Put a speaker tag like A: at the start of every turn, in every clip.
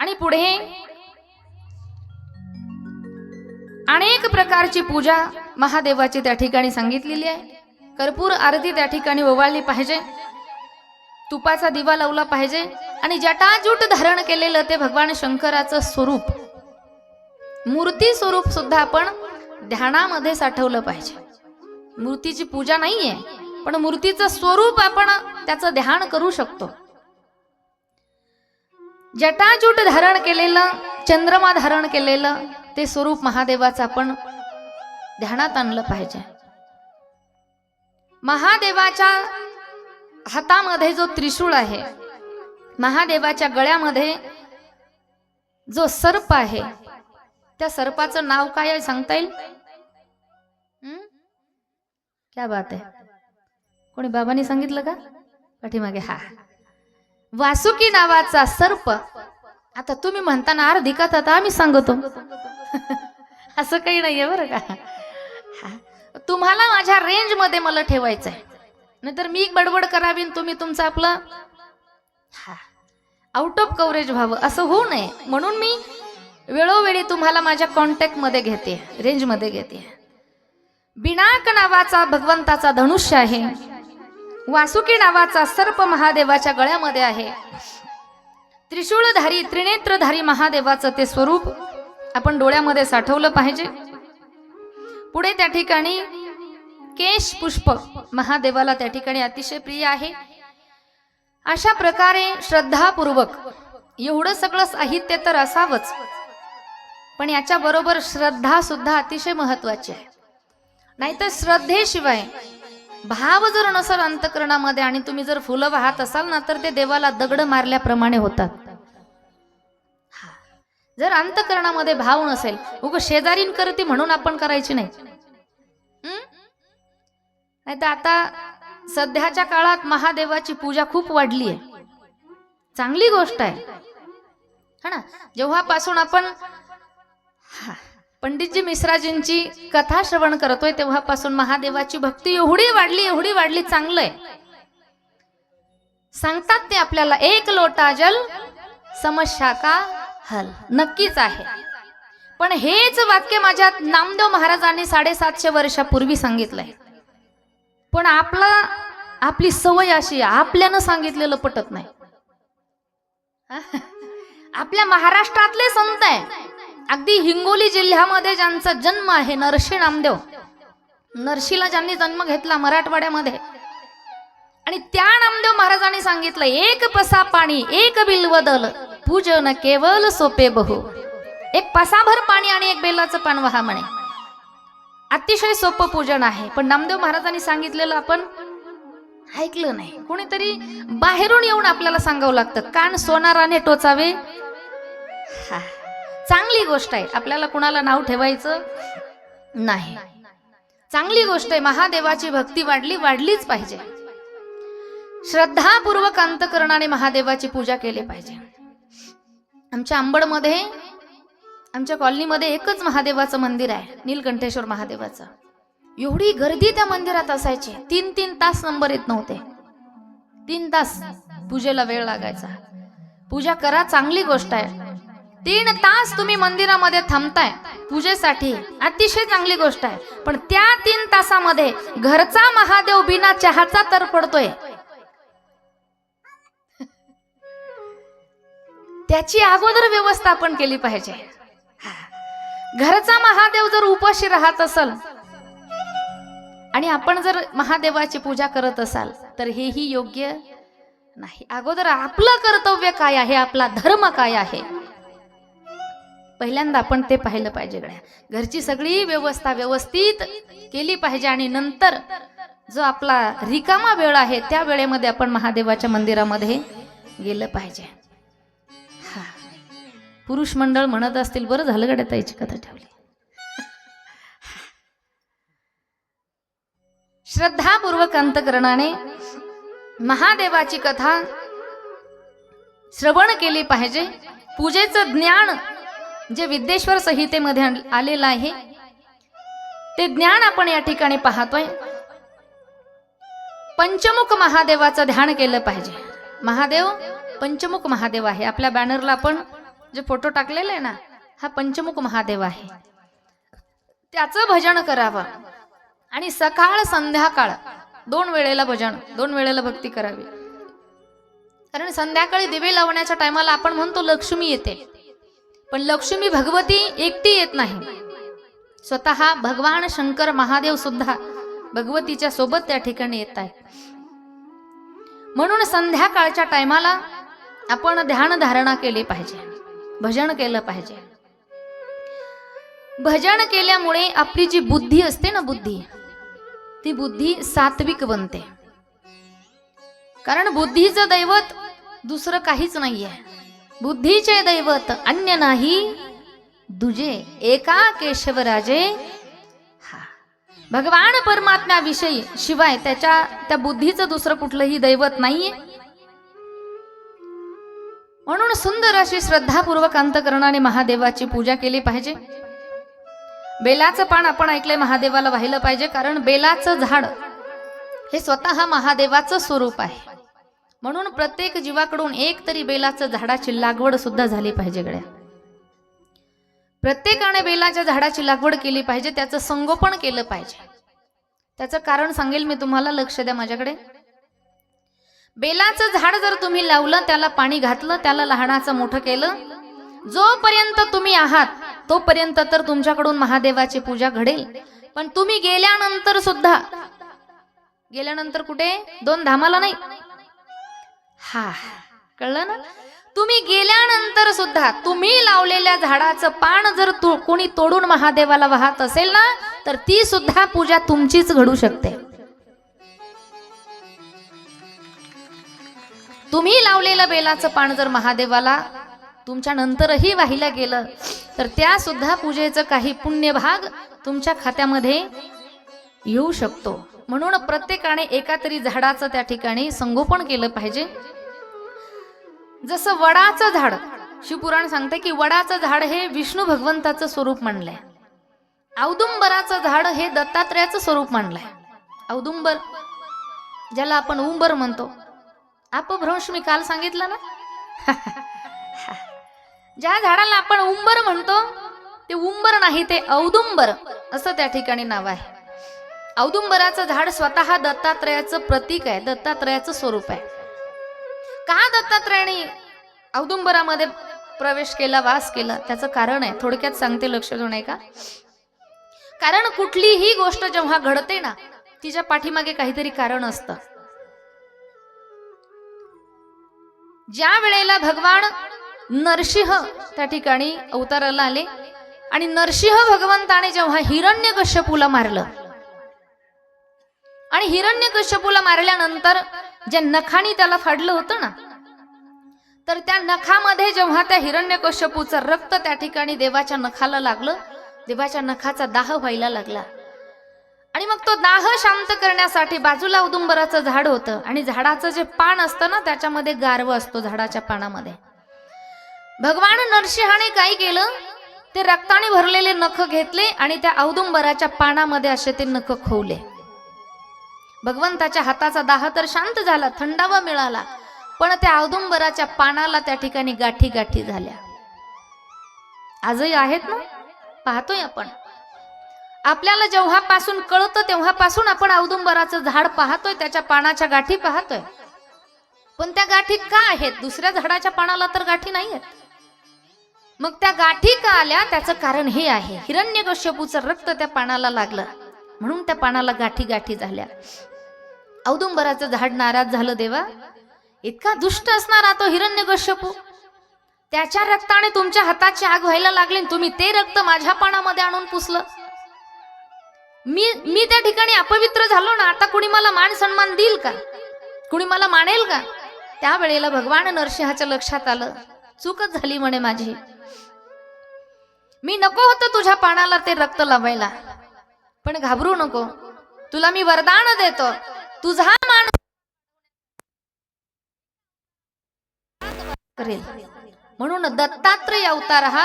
A: आणि पुढे अनेक प्रकारची पूजा महादेवाची त्या ठिकाणी सांगितलेली आहे. कर्पूर आरती त्या ठिकाणी ओवाळली पाहिजे. तुपाचा दिवा लावला पाहिजे. आणि जटाजूट धारण केलेलं ते भगवान शंकराचं स्वरूप मूर्ती स्वरूप सुद्धा आपण ध्यानामध्ये साठवलं पाहिजे. मूर्तीची पूजा नाहीये पण मूर्तीचं स्वरूप आपण त्याचं ध्यान करू शकतो. जटाजूट धारण केलेलं चंद्रमा धारण केलेलं ते स्वरूप महादेवाचं आपण ध्यानात आणलं पाहिजे. महादेवाच्या हातामध्ये जो त्रिशूळ आहे महादेवाच्या गळ्यामध्ये जो सर्प आहे त्या सर्पाचं नाव काय आहे सांगता येईल? क्या बात आहे. कोणी बाबांनी सांगितलं का? पाठीमागे. हा. वासुकी नावाचा सर्प. आता तुम्ही म्हणताना अर्धी कथा तर आम्ही सांगतो. असं काही नाहीये बरं का. तुम्हाला माझ्या रेंजमध्ये मला ठेवायचं आहे नाहीतर मी बडबड करावी तुम्ही तुमचं आपलं हा. आउट ऑफ कव्हरेज व्हावं. असं होऊ नये. म्हणून मी वेळोवेळी तुम्हाला माझ्या कॉन्टॅक्टमध्ये घेते. रेंजमध्ये घेते. बिनाक नावाचा भगवंताचा धनुष्य आहे. वासुकी नावाचा सर्प महादेवाच्या गळ्यामध्ये आहे. त्रिशूळधारी त्रिनेत्रधारी महादेवाचं ते स्वरूप आपण डोळ्यामध्ये साठवलं पाहिजे. पुढे त्या ठिकाणी केश पुष्प महादेवाला त्या ठिकाणी अतिशय प्रिय आहे. अशा प्रकारे श्रद्धापूर्वक एवढं सगळं साहित्य तर असावंच पण याच्या बरोबर श्रद्धा सुद्धा अतिशय महत्वाची आहे. नाहीतर श्रद्धेशिवाय भाव जर नसेल अंतकरणामध्ये आणि तुम्ही जर फुलं वाहत असाल ना तर ते देवाला दगड मारल्याप्रमाणे होतात. जर अंतकरणामध्ये भाव नसेल उग शेजारीन करते म्हणून आपण करायची नाही. नाही तर आता सध्याच्या काळात महादेवाची पूजा खूप वाढली आहे चांगली गोष्ट आहे. हा ना? जेव्हापासून आपण पंडितजी मिश्राजींची कथा श्रवण करतोय तेव्हापासून महादेवाची भक्ती एवढी वाढली एवढी वाढली चांगलं आहे सांगतात ते आपल्याला एक लोटा जल समस्या का हल. नक्कीच आहे. पण हेच वाक्य माझ्या नामदेव महाराजांनी साडेसातशे वर्षापूर्वी सांगितलंय. पण आपला आपली सवय अशी आपल्यानं सांगितलेलं पटत नाही. आपल्या महाराष्ट्रातले संत आहे. अगदी हिंगोली जिल्ह्यामध्ये ज्यांचा जन्म आहे नरशी नामदेव. नरशीला ज्यांनी जन्म घेतला मराठवाड्यामध्ये. आणि त्या नामदेव महाराजांनी सांगितलं एक पसा पाणी एक बिलवदल पूजन केवल सोपे बहु. एक पसाभर पाणी आणि एक बेलाचं पान व्हा म्हणे. अतिशय सोपं पूजन आहे. पण नामदेव महाराजांनी सांगितलेलं आपण ऐकलं नाही. कोणीतरी बाहेरून येऊन आपल्याला सांगावं लागतं कान सोनाराने टोचावे. हा. चांगली गोष्ट आहे. आपल्याला कुणाला नाव ठेवायचं नाही. चांगली गोष्ट आहे. महादेवाची भक्ती वाढली वाढलीच पाहिजे. श्रद्धापूर्वक अंतकरणाने महादेवाची पूजा केली पाहिजे. आमच्या अंबडमध्ये आमच्या कॉलनीमध्ये एकच महादेवाचं मंदिर आहे नीलकंठेश्वर महादेवाचं. एवढी गर्दी त्या मंदिरात असायची. तीन तीन तास नंबर येत नव्हते. तीन तास पूजेला वेळ लागायचा. पूजा करा चांगली गोष्ट आहे. तीन तास तुम्ही मंदिरामध्ये थांबताय. पूजेसाठी अतिशय चांगली गोष्ट आहे. पण त्या तीन तासामध्ये घरचा महादेव बिना चहाचा तर पडतोय. त्याची अगोदर व्यवस्था आपण केली पाहिजे. घरचा महादेव जर उपाशी राहत असल आणि आपण जर महादेवाची पूजा करत असाल तर हेही योग्य नाही. अगोदर आपलं कर्तव्य काय आहे? आपला धर्म काय आहे? पहिल्यांदा आपण ते पाहिलं पाहिजे गड्या. घरची सगळी व्यवस्था व्यवस्थित केली पाहिजे आणि नंतर जो आपला रिकामा वेळ आहे त्या वेळेमध्ये आपण महादेवाच्या मंदिरामध्ये गेलं पाहिजे. हा. पुरुष मंडळ म्हणत असतील बरं झालं गड्या ताईची कथा ठेवली. श्रद्धापूर्वक अंतकरणाने महादेवाची कथा श्रवण केली पाहिजे. पूजेचं ज्ञान जे विद्येश्वर संहितेमध्ये आलेलं आहे ते ज्ञान आपण या ठिकाणी पाहतोय. पंचमुख महादेवाचं ध्यान केलं पाहिजे. महादेव पंचमुख महादेव आहे. आपल्या बॅनरला आपण जे फोटो टाकलेले आहे ना हा पंचमुख महादेव आहे. त्याचं भजन करावं. आणि सकाळ संध्याकाळ दोन वेळेला भजन दोन वेळेला भक्ती करावी. कारण संध्याकाळी दिवे लावण्याच्या टायमाला आपण म्हणतो लक्ष्मी येते. पण लक्ष्मी भगवती एकटी येत नाही. स्वतः भगवान शंकर महादेव सुद्धा भगवतीच्या सोबत त्या ठिकाणी येत आहे म्हणून संध्याकाळच्या टायमाला आपण ध्यान धारणा केली पाहिजे. भजन केलं पाहिजे. भजन केल्यामुळे आपली जी बुद्धी असते ना बुद्धी ती बुद्धी सात्विक बनते कारण बुद्धीचं दैवत दुसरं काहीच नाहीये. बुद्धीचे दैवत अन्य नाही. दुजे एका केशवराजे हा. भगवान परमात्म्याविषयी शिवाय त्याच्या त्या बुद्धीचं दुसरं कुठलंही दैवत नाहीये. म्हणून सुंदर अशी श्रद्धापूर्वक अंतकरणाने महादेवाची पूजा केली पाहिजे. बेलाचं पान आपण ऐकलंय महादेवाला वाहिलं पाहिजे कारण बेलाचं झाड हे स्वतः महादेवाचं स्वरूप आहे. म्हणून प्रत्येक जीवाकडून एक तरी बेलाचं झाडाची लागवड सुद्धा झाली पाहिजे गड्या. प्रत्येकाने बेलाच्या झाडाची लागवड केली पाहिजे त्याचं संगोपन केलं पाहिजे. त्याचं कारण सांगेल मी तुम्हाला लक्ष द्या माझ्याकडे. बेलाचं झाड जर तुम्ही लावलं त्याला पाणी घातलं त्याला लहानाचं मोठं केलं जोपर्यंत तुम्ही आहात तोपर्यंत तर तुमच्याकडून महादेवाची पूजा घडेल. पण तुम्ही गेल्यानंतर सुद्धा गेल्यानंतर कुठे? दोन धामाला नाही. हा कळलं ना? तुम्ही गेल्यानंतर सुद्धा तुम्ही लावलेल्या झाडाचं पान जर तु कोणी तोडून महादेवाला वाहत असेल ना तर ती सुद्धा पूजा तुमचीच घडू शकते. तुम्ही लावलेलं बेलाचं पान जर महादेवाला तुमच्या नंतरही वाहिलं गेलं तर त्या सुद्धा पूजेचं काही पुण्यभाग तुमच्या खात्यामध्ये येऊ शकतो. म्हणून प्रत्येकाने एका तरी झाडाचं त्या ठिकाणी संगोपन केलं पाहिजे. जसं वडाचं झाड शिवपुराण सांगते की वडाचं झाड हे विष्णू भगवंताचं स्वरूप मानलंय औदुंबराचं झाड हे दत्तात्रयाचं स्वरूप मानलंय औदुंबर ज्याला आपण उंबर म्हणतो. अपभ्रंश मी काल सांगितलं ना? ज्या झाडाला आपण उंबर म्हणतो ते उंबर नाही ते औदुंबर असं त्या ठिकाणी नाव आहे. औदुंबराचं झाड स्वतः दत्तात्रयाचं प्रतीक आहे दत्तात्रयाचं स्वरूप आहे. का दत्तात्रयाने औदुंबरामध्ये प्रवेश केला वास केला? त्याचं कारण आहे. थोडक्यात सांगते लक्ष देऊ नये का कारण कुठलीही गोष्ट जेव्हा घडते ना तिच्या पाठीमागे काहीतरी कारण असतं. ज्या वेळेला भगवान नरसिंह त्या ठिकाणी अवताराला आले आणि नरसिंह भगवंताने जेव्हा हिरण्य कश्यपूला मारलं आणि हिरण्य कश्यपूला मारल्यानंतर ज्या नखानी त्याला फाडलं होतं ना तर त्या नखामध्ये जेव्हा त्या हिरण्य कश्यपूचं रक्त त्या ठिकाणी देवाच्या नखाला लागलं देवाच्या नखाचा दाह व्हायला लागला. आणि मग तो दाह शांत करण्यासाठी बाजूला औदुंबराचं झाड होतं आणि झाडाचं जे पान असतं ना त्याच्यामध्ये गारव असतो झाडाच्या पानामध्ये. भगवान नरसिंहाने काय केलं? ते रक्ताने भरलेले नख घेतले आणि त्या औदुंबराच्या पानामध्ये असे ते नख खोवले. भगवंताच्या हाताचा दाह तर शांत झाला थंडावा मिळाला. पण त्या औदुंबराच्या पानाला त्या ठिकाणी गाठी गाठी झाल्या. आजही आहेत ना? पाहतोय आपण. आपल्याला जेव्हापासून कळतं तेव्हापासून आपण औदुंबराचं झाड पाहतोय त्याच्या पानाच्या गाठी पाहतोय. पण त्या गाठी का आहेत? दुसऱ्या झाडाच्या पानाला तर गाठी नाही आहेत मग त्या गाठी का आल्या? त्याचं कारण हे आहे. हिरण्यकश्यपूचं रक्त त्या पानाला लागलं. म्हणून त्या पानाला गाठी गाठी झाल्या. औदुंबराचं झाड नाराज झालं देवा. इतका दुष्ट असणारा तो हिरण्यकश्यपू. त्याच्या रक्ताने तुमच्या हाताची आग व्हायला लागली तुम्ही ते रक्त माझ्या पानामध्ये आणून पुसलं. मी मी त्या ठिकाणी अपवित्र झालो ना आता कुणी मला मान सन्मान देईल का? कुणी मला मानेल का? त्यावेळेला भगवान नरसिंहाच्या लक्षात आलं. चूकच झाली म्हणे माझी. मी नको होतं तुझ्या पानाला ते रक्त लावायला. पण घाबरू नको. तुला मी वरदान देतो. तुझा माणूस करेल. म्हणून दत्तात्रय अवतार हा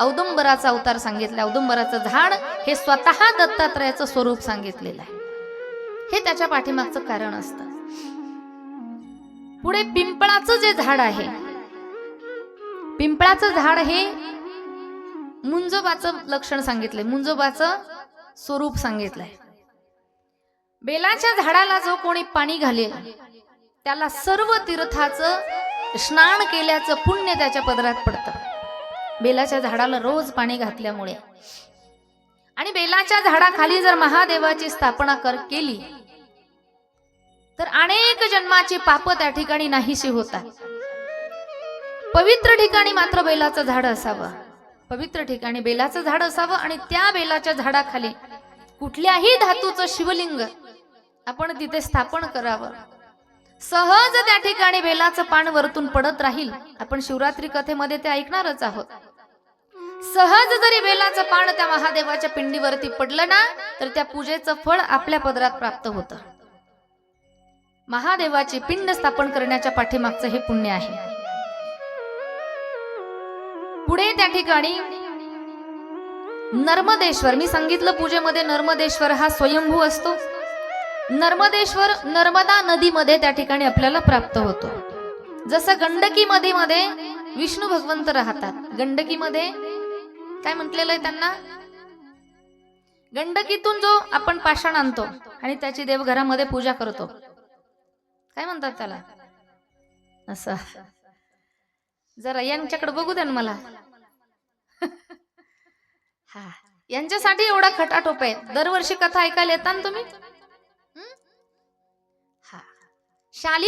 A: औदुंबराचा अवतार सांगितला. औदुंबराचं झाड हे स्वतः दत्तात्रयाचं स्वरूप सांगितलेलं आहे. हे त्याच्या पाठीमागचं कारण असतं. पुढे पिंपळाचं जे झाड आहे पिंपळाचं झाड हे मुंजोबाचं लक्षण सांगितलंय. मुंजोबाचं स्वरूप सांगितलंय. बेलाच्या झाडाला जो कोणी पाणी घालेल त्याला सर्व तीर्थाचं स्नान केल्याचं पुण्य त्याच्या पदरात पडतं. बेलाच्या झाडाला रोज पाणी घातल्यामुळे. आणि बेलाच्या झाडाखाली जर महादेवाची स्थापना कर केली तर अनेक जन्माची पाप त्या ठिकाणी नाहीशी होतात. पवित्र ठिकाणी मात्र बेलाचं झाड असावं. पवित्र ठिकाणी बेलाचं झाड असावं आणि त्या बेलाच्या झाडाखाली कुठल्याही धातूचं शिवलिंग आपण तिथे स्थापन करावं. सहज त्या ठिकाणी बेलाचं पान वरतून पडत राहील. आपण शिवरात्री कथेमध्ये ते ऐकणारच आहोत. सहज जरी बेलाचं पान त्या महादेवाच्या पिंडीवरती पडलं ना तर त्या पूजेचं फळ आपल्या पदरात प्राप्त होतं. महादेवाची पिंड स्थापन करण्याच्या पाठीमागचं हे पुण्य आहे. पुढे त्या ठिकाणी नर्मदेश्वर मी सांगितलं पूजेमध्ये नर्मदेश्वर हा स्वयंभू असतो. नर्मदेश्वर नर्मदा नदीमध्ये त्या ठिकाणी आपल्याला प्राप्त होतो. जसं गंडकी नदीमध्ये विष्णू भगवंत राहतात. गंडकीमध्ये काय म्हटलेलं आहे त्यांना? गंडकीतून जो आपण पाषाण आणतो आणि त्याची देवघरामध्ये पूजा करतो. काय म्हणतात त्याला? असं. जरा यांच्याकडे बघू द्या मला. यांच्यासाठी एवढा खटाटोप आहे. दरवर्षी कथा ऐकायला येता ना तुम्ही? हं? हा. शाली